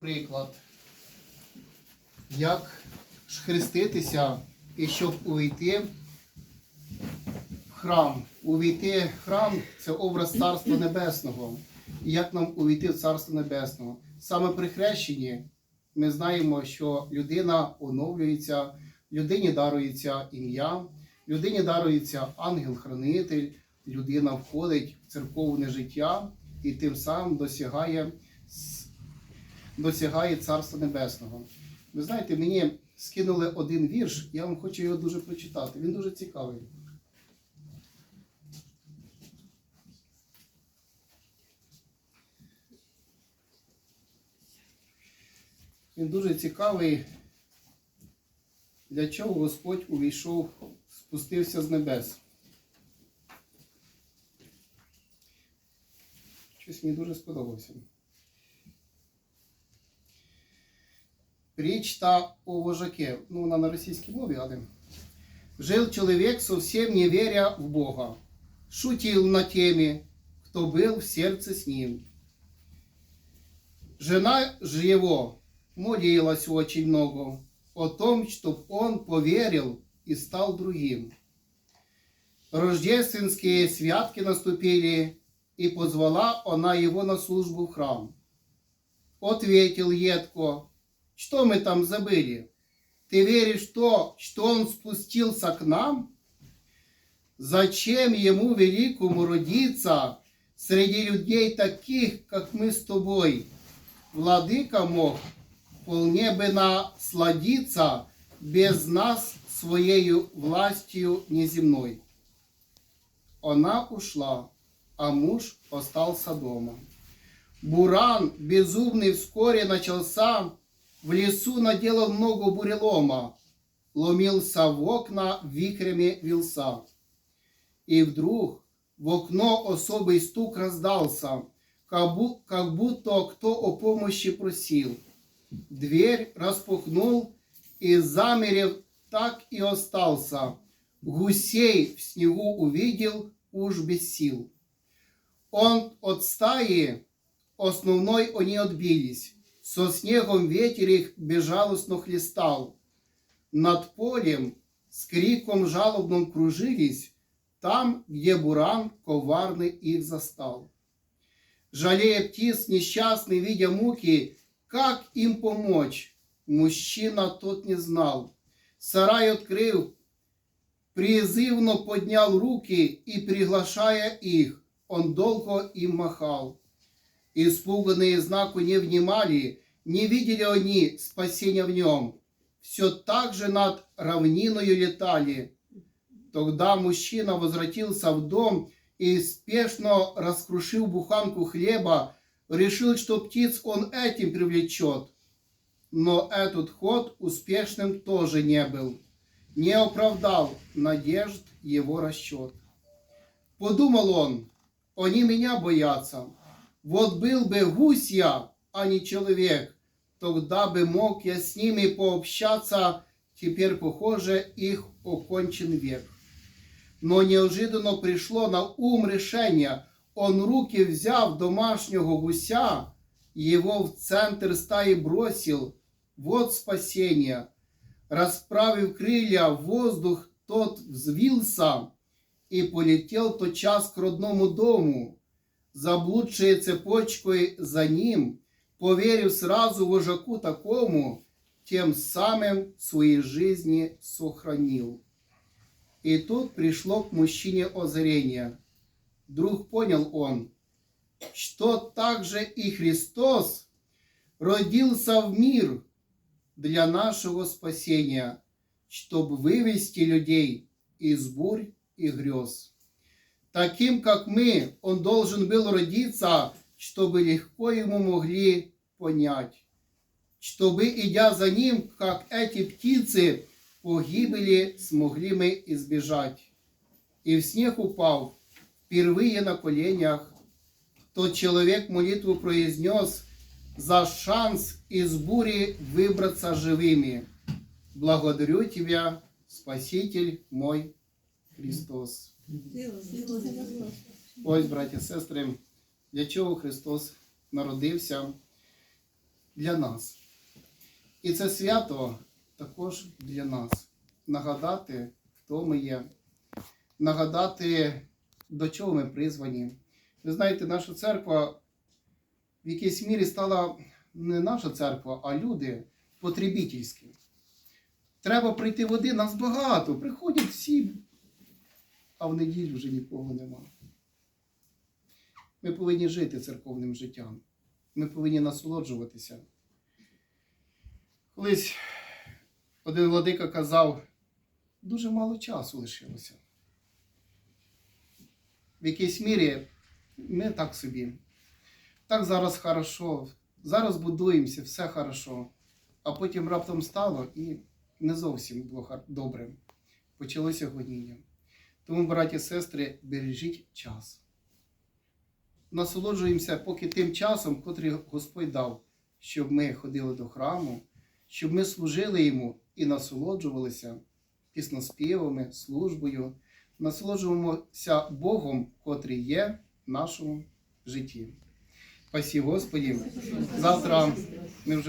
Приклад, як хреститися і щоб увійти в храм. Увійти в храм це образ Царства Небесного. І як нам увійти в Царство Небесного? Саме при хрещенні ми знаємо, що людина оновлюється, людині дарується ім'я, людині дарується ангел-хранитель, людина входить в церковне життя і тим самим досягає досягає Царства Небесного. Ви знаєте, мені скинули один вірш, я вам хочу його дуже прочитати. Він дуже цікавий. Він дуже цікавий, для чого Господь увійшов, спустився з небес. Щось мені дуже сподобався. Притча о вожаке. Ну, вона на російській мові, але. Жил человек, совсем не веря в Бога. Шутил на теме, кто был в сердце с ним. Жена же его молилась очень много о том, чтоб он поверил и стал другим. Рождественские святки наступили, и позвала она его на службу в храм. Ответил едко, что мы там забыли? Ты веришь в то, что он спустился к нам? Зачем ему великому родиться среди людей таких, как мы с тобой? Владыка мог вполне бы насладиться без нас своею властью неземной. Она ушла, а муж остался дома. Буран безумный вскоре начался, в лесу наделал много бурелома, ломился в окна вихрями вился. И вдруг в окно особый стук раздался, как бу- как будто кто о помощи просил. Дверь распахнул и, замерев, так и остался. Гусей в снегу увидел уж без сил. Он от стаи основной они отбились. Со снегом ветер их безжалостно хлестал. Над полем с криком жалобным кружились, там, где буран коварный их застал. Жалея птиц несчастный, видя муки, как им помочь, мужчина тот не знал. Сарай открыл, призывно поднял руки и, приглашая их, он долго им махал. Испуганные знаку не внимали, не видели они спасения в нем. Все так же над равниною летали. Тогда мужчина возвратился в дом и, спешно раскрушив буханку хлеба, решил, что птиц он этим привлечет. Но этот ход успешным тоже не был. Не оправдал надежд его расчет. Подумал он, они меня боятся. Вот был бы гусь я, а не человек, тогда бы мог я с ними пообщаться, теперь, похоже, их окончен век. Но неожиданно пришло на ум решение, он руки взяв домашнего гуся, его в центр стаи бросил, вот спасение. Расправив крылья в воздух, тот взвился и полетел тотчас к родному дому. Заблудшие цепочкой за ним, поверив сразу вожаку такому, тем самым своей жизни сохранил. И тут пришло к мужчине озарение. Вдруг понял он, что также и Христос родился в мир для нашего спасения, чтобы вывести людей из бурь и грез. Таким, как мы, он должен был родиться, чтобы легко ему могли понять, чтобы, идя за ним, как эти птицы, погибели смогли мы избежать. И в снег упал, впервые на коленях, тот человек молитву произнес за шанс из бури выбраться живыми. Благодарю Тебя, Спаситель мой Христос. Ось, браті і сестри, для чого Христос народився. для нас. І це свято також для нас. Нагадати, хто ми є, нагадати, до чого ми призвані. Ви знаєте, наша церква в якійсь мірі стала не наша церква, а люди потребітельські. Треба прийти води, нас багато, приходять всі, а в неділю вже нікого нема. Ми повинні жити церковним життям. Ми повинні насолоджуватися. Колись один владика казав, дуже мало часу лишилося. В якійсь мірі ми так собі. Так зараз хорошо, зараз будуємося, все хорошо. А потім раптом стало і не зовсім було добре. Почалося гоніння. Тому, браті і сестри, бережіть час. Насолоджуємося поки тим часом, котрий Господь дав, щоб ми ходили до храму, щоб ми служили йому і насолоджувалися пісноспівами, службою, насолоджуємося Богом, котрий є в нашому житті. Спасі Господі. Завтра ми вже